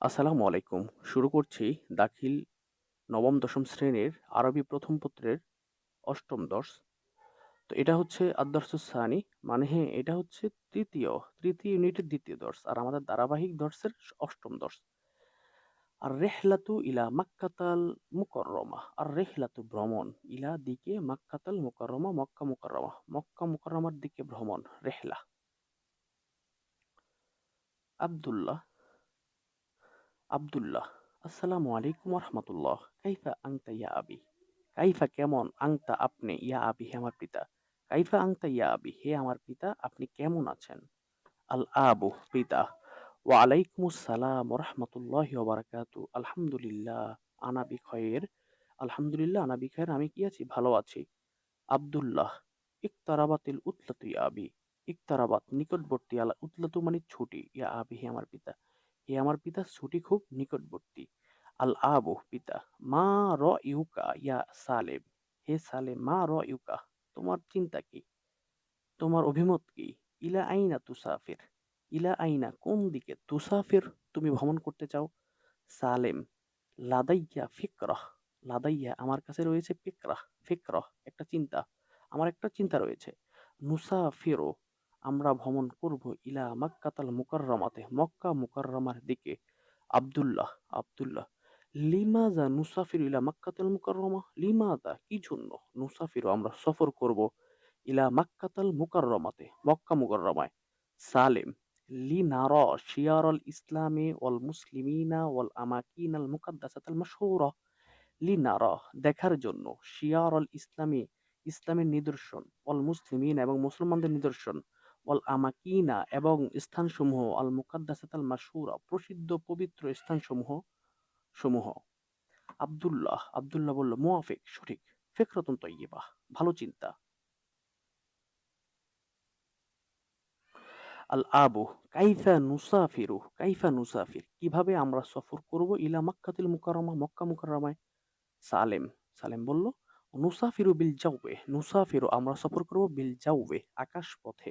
আসসালামু আলাইকুম। শুরু করছি দাখিল নবম দশম শ্রেণির আরবি প্রথম পত্রের অষ্টম দর্স। তো এটা হচ্ছে আদ-দরসুস সানি মানে হ্যাঁ, এটা হচ্ছে তৃতীয়, তৃতীয় ইউনিটের দ্বিতীয় দর্স। আর আমাদের ধারাবাহিক দর্শের অষ্টম দর্স। আর রেহলাতু ইলা মাক্কাতাল মুকাররমা। আর রেহলাতু ভ্রমণ, ইলা দিকে মাক্কাতাল মুকাররমা মক্কা মুকাররমা। মক্কা মুকাররমার দিকে ভ্রমণ, রেহলা আব্দুল্লাহ আব্দুল্লাহ, আসসালামু আলাইকুম ওয়া কাইফা আনতা ইয়া আবি? কাইফা, কেমন? আংতা আপনি? ইয়া আবি, হে আমার পিতা। কাইফা আংতা ইয়া আবি, হে আমার পিতা, আপনি কেমন আছেন? আল আবু, পিতা। ওয়া আলাইকুম আসসালাম রাহমাতুল্লাহি বারাকাতু। আলহামদুলিল্লাহ, আনা বিখয়ের আলহামদুলিল্লাহ, আনা বিখয়ের আমি কি আছি? ভালো আছি। আব্দুল্লাহ, ইকতারাবাতিল উতলাতু ইয়া আবি। ইকতারাবাত, নিকটবর্তী আলা, উতলাতু মানে ছুটি। ইয়া আবি, হে আমার পিতা। হে আমার পিতা ছুটি খুব নিকটবর্তী। আল আবু পিতা, মা র ইউকা, ইয়া সালেম। হে সালেম, মা র ইউকা, তোমার চিন্তা কি? তোমার অভিমত কি? ইলা আইনা তুসাফির? ইলা আইনা, কোন দিকে তুসাফির তুমি ভ্রমণ করতে চাও? সালেম, লাদাইয়া ফিকরাহ, লাদাইয়া আমার কাছে রয়েছে ফিকরাহ ফিকরাহ, একটা চিন্তা, আমার একটা চিন্তা রয়েছে। নুসাফিরো আমরা ভ্রমণ করব ইলা মাক্কাতাল মুকাররমাতে, মক্কা মুকাররমার দিকে। আব্দুল্লাহ আব্দুল্লাহ লিমাজা নুসাফির ইলা মাক্কাতাল মুকাররমা? লিমাজা কি জন্য নুসাফির আমরা সফর করব ইলা মাক্কাতাল মুকাররমাতে, মক্কা মুকাররমায়? সালেম, লিনারা শিয়ার আল ইসলামে ওয়াল মুসলিমিনা ওয়াল আমাকিন আল মুকাদ্দাসাত আল মাশহুরা। লিনারা, দেখার জন্য শিয়ার আল ইসলামী, ইসলামের নিদর্শন অল মুসলিমিন এবং মুসলমানদের নিদর্শন। ওয়াল আমাকিনা এবং স্থানসমূহ, আল মুকাদ্দাসাত আল মাশহুরা প্রসিদ্ধ পবিত্র স্থানসমূহ, সমূহ। আব্দুল্লাহ আব্দুল্লাহ বলল মুয়াফিক সঠিক। ফিকরাতুন তৈয়িবাহ ভালো চিন্তা। আল আবু, কাইফা নুসাফিরু, কাইফা নুসাফির। কীভাবে আমরা সফর করব ইলা মাক্কাতুল মুকাররমা, মক্কা মুকাররমায়? সালেম সালেম বলল, নুসাফিরু বিল জাওবে নুসাফিরু, আমরা সফর করব বিল জাওবে আকাশ পথে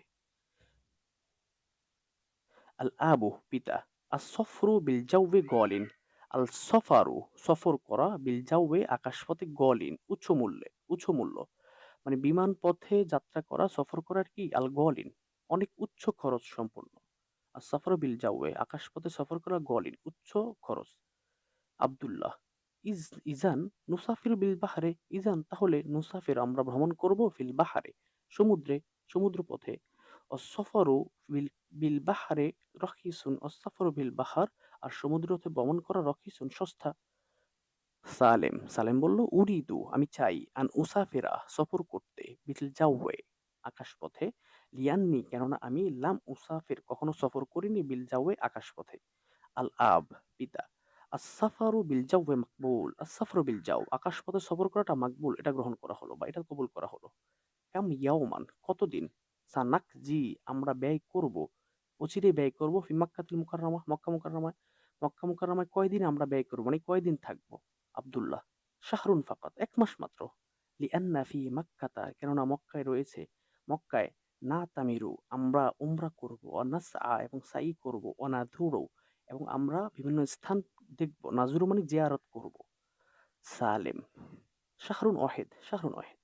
আল আবু পিতা আসফরু বিল জাওবে গলিন আল সফারু সফর করা বিল জাওবে আকাশপথে গলিন উচ্চ মূল্যে উচ্চ মূল্য। মানে বিমান পথে যাত্রা করা, সফর করার কি? আল গলিন অনেক উচ্চ খরচ সম্পন্ন। আর সফর বিল জাওয়ে আকাশপথে সফর করা গলিন, উচ্চ খরচ। আব্দুল্লাহ, ইজ, ইজান নুসাফির বিল বাহারে ইজান তাহলে নুসাফির আমরা ভ্রমণ করব ফিল বাহারে সমুদ্রে সমুদ্র পথে অসফরু বিল বিল বাহারে রখিসুন অসফরু বিল বাহার আর সমুদ্রতে ভ্রমণ করা রখিসুন সস্তা। সালেম সালেম বলল, উরিদু, আমি চাই, আন উসাফিরা সফর করতে, বিল জাওয়ে, আকাশপথে লিয়াননি, কেননা আমি লাম উসাফির কখনো সফর করিনি বিল জাওয়ে আকাশপথে। আল আব, পিতা আসাফারু বিল জাওয়ে মাকবুল আসাফারু বিল জাও, আকাশপথে সফর করাটা মাকবুল, এটা গ্রহণ করা হলো বা এটা কবুল করা হলো। কাম ইয়াওমান, কতদিন? সানাক জি আমরা ব্যয় করব অচিরে ব্যয় করব। ফি মাক্কাতুল মুকাররমা, মক্কা মুকাররমায় মক্কা মুকাররমায় কয়দিন আমরা ব্যয় করব? মানে কয়দিন থাকব? আব্দুল্লাহ, শাহরুন ফাকাত, এক মাস মাত্র। লিআন্না ফি মাক্কাতা, কেননা মক্কায় রয়েছে, মক্কায় না তামিরু আমরা উমরা করব, অনাসআ এবং সাই করব, অনাধুরু এবং আমরা বিভিন্ন স্থান দেখব, নাজুরু মানে জিয়ারত করব। সালেম, শাহরুন ওয়াহিদ শাহরুন ওয়াহিদ।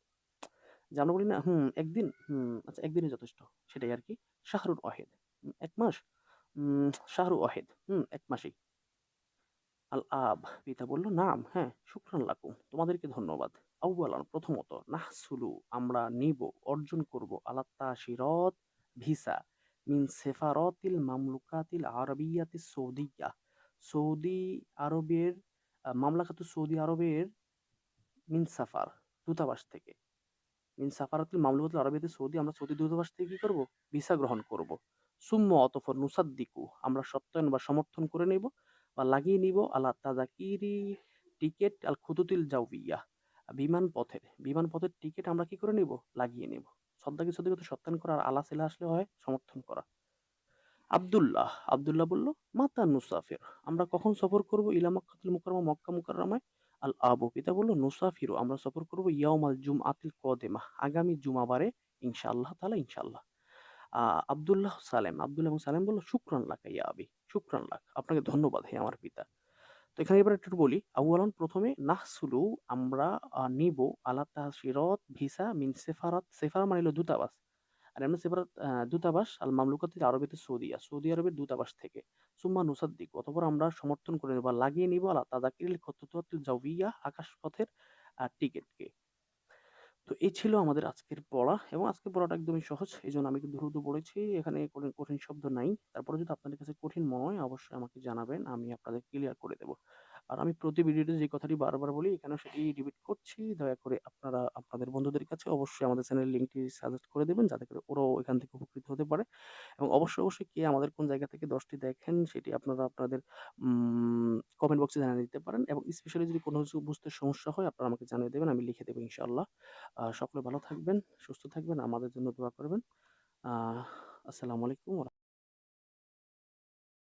যে আমরা বলি না? হুম, একদিন, হুম আচ্ছা একদিনই যথেষ্ট, সেটাই আর কি, শাহরুন ওয়াহিদ। এক মাস? শাহরু ওয়াহিদ। হুম, এক মাসেই। আল আব, পিতা বলল, নাম হ্যাঁ শুক্রান লাকুম। তোমাদেরকে ধন্যবাদ। আউ্বালান প্রথমত, নাহসুলু, আমরা নিব, অর্জন করব আলাত্তা শিরত ভিসা, মিন সেফারতিল মামলুকাতিল আরবিয়াতি সৌদিয়া। সৌদি আরবের মামলাকাত সৌদি আরবের মিন সাফার, দূতাবাস থেকে। মিন সাফারাতুল মামলুকাতুল আরবিয়াতি সৌদি আমরা সৌদি দূতাবাস থেকে কি করব? ভিসা গ্রহণ করব। সুম্ম অতফর নুসাদ্দিকু। আমরা সত্যায়ন বা সমর্থন করে নেব বা লাগিয়ে নিব আলা তাজাকিরি টিকেট আল খুতুতিল জাউবিয়া। বিমান পথের বিমান পথের টিকিট আমরা কি করে নিব? লাগিয়ে নেব। সদ্দাকি সদ্দাকি তো সত্যায়ন করা আর আলা সেলা আসলে হয়? সমর্থন করা। আব্দুল্লাহ আব্দুল্লাহ বলল, মাতা নুসাফির, আমরা কখন সফর করব? ইলা মুকাররমা, মক্কা মুকাররমায়? আল আবু পিতা বলল, নুসাফিরু, আমরা সফর করব ইয়াউমাল জুমআতিল কদেমা, আগামী জুমাবারে ইনশাআল্লাহ তাআলা, ইনশাআল্লাহ। আব্দুল্লাহ সালেম আবদুল্লাহ সালেম বলল শুকরান লাকা ইয়া আবি শুকরান লাক। আপনাকে ধন্যবাদ হে আমার পিতা। তো এখানে এবার একটু বলি, আউয়ালান ১ম এ নাহসুলু আমরা নিবো আলা তাশিরাত ভিসা মিন সেফারাত, সেফারা মানে হলো দূতাবাস। আর এমনি সেফারাত দূতাবাস আল মামলুকাতিল আরবিয়াতুস সৌদিয়া, সৌদি আরবের দূতাবাস থেকে। সুম্মা নুসাদ্দিকু অতঃপর আমরা সমর্থন করে নেব লাগিয়ে নিব আলা তাযাকিরিল খুতুওয়াতিল জাওইয়্যা আকাশপথের টিকেটকে। তো এই ছিল আমাদের আজকের পড়া এবং আজকের পড়াটা একদমই সহজ। এই জন্য আমি কিন্তু দ্রুত পড়েছি। এখানে কঠিন কঠিন শব্দ নাই। তারপরে যদি আপনাদের কাছে কঠিন মনে হয়, অবশ্যই আমাকে জানাবেন। আমি আপনাদের ক্লিয়ার করে দেব। আর আমি প্রতি ভিডিওতে যে কথাটি বারবার বলি এখানেও সেটি রিপিট করছি। দয়া করে আপনারা আপনাদের বন্ধুদের কাছে অবশ্যই আমাদের চ্যানেলের লিঙ্কটি সাজেস্ট করে দেবেন যাতে করে ওরাও এখান থেকে উপকৃত হতে পারে। এবং অবশ্যই, অবশ্যই কে আমাদের কোন জায়গা থেকে দশটি দেখেন সেটি আপনারা আপনাদের কমেন্ট বক্সে জানিয়ে দিতে পারেন এবং স্পেশালি যদি কোনো কিছু বুঝতে সমস্যা হয় আপনারা আমাকে জানিয়ে দেবেন। আমি লিখে দেব ইনশাআল্লাহ। সকলে ভালো থাকবেন, সুস্থ থাকবেন, আমাদের জন্য দোয়া করবেন। আসসালামু আলাইকুম